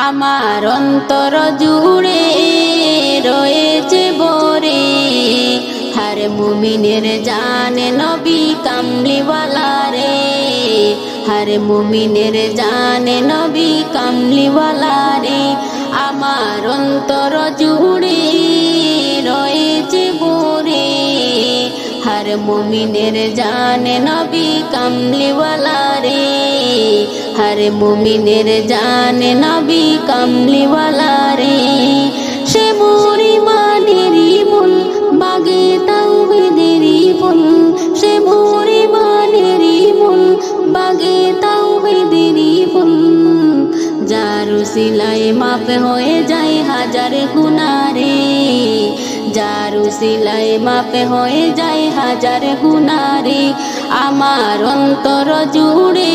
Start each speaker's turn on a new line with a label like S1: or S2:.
S1: আমার অন্তর জুড়ে রয়েছে বরে হর মুমিনের জানে নবী কামলিওয়ালা রে। হর মুমিনের জানে নবী কামলিওয়ালা রে। আমার অন্তর জুড়ে রয়েছে বরে হর মুমিনের জানে নবী কামলিওয়ালা হর মুমিনের জানে নবী কামলিওয়ালা রে সে মোরি মানেরি ফুল বাগে তাওহিদেরি ফুল সে মোরি মানেরি ফুল বাগে তাওহিদেরি ফুল যারু সিলাই মাপ হয়ে যায় হাজার গুনারে যারু সিলাই মাপে হয়ে যায় হাজার গুনারে আমার অন্তর জুড়ে